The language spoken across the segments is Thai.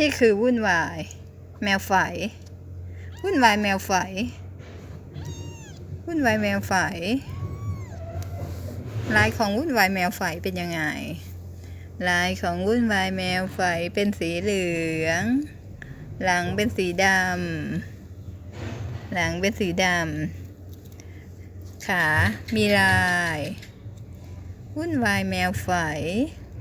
นี่คือวุ่นวาย แมวไฝวุ่นวายแมวไฝวุ่นวายแมวไฝลายของวุ่นวายแมวไฝเป็นยังไง ลายของวุ่นวายแมวไฝเป็นสีเหลือง หลังเป็นสีดำหลังเป็นสีดำขา มีลาย วุ่นวายแมวไฝอ่า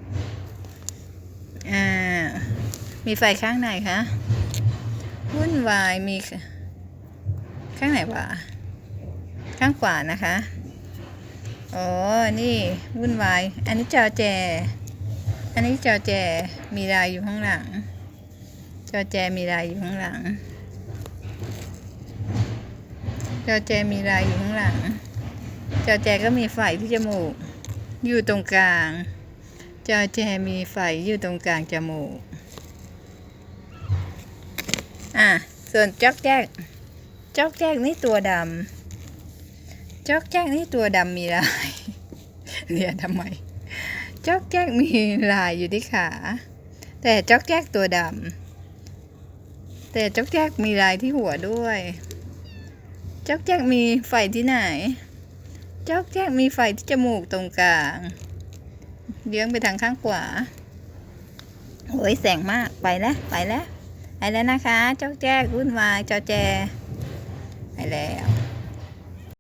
มีไฟข้างไหนคะวุ่นวายมีข้างไหนวะข้างขวานะคะอ๋อนี่วุ่นวาย อันนี้จอแจ อันนี้จอแจมีลายอยู่ข้างหลัง จอแจมีลายอยู่ข้างหลัง จอแจมีลายอยู่ข้างหลัง จอแจก็มีไฟที่จมูก อยู่ตรงกลาง จอแจมีไฟอยู่ตรงกลางจมูก อะส่วนจอกแจ๊กจอกแจ๊กนี่ตัวดำจอกแจ๊กนี่ตัวดำมีลายเรียนทำไมจอกแจ๊กมีลายอยู่ที่ขา แต่จอกแจ๊กตัวดำแต่จอกแจ๊กมีลายที่หัวด้วยจอกแจ๊กมีไฟที่ไหนจอกแจ๊กมีไฟที่จมูกตรงกลางเลี้ยงไปทางข้างขวาโอ้ยแสงมากไปแล้วไปแล้ว ไปแล้วนะคะ เจ้าแจ้วุ่นวายเจ้าแจไปแล้ว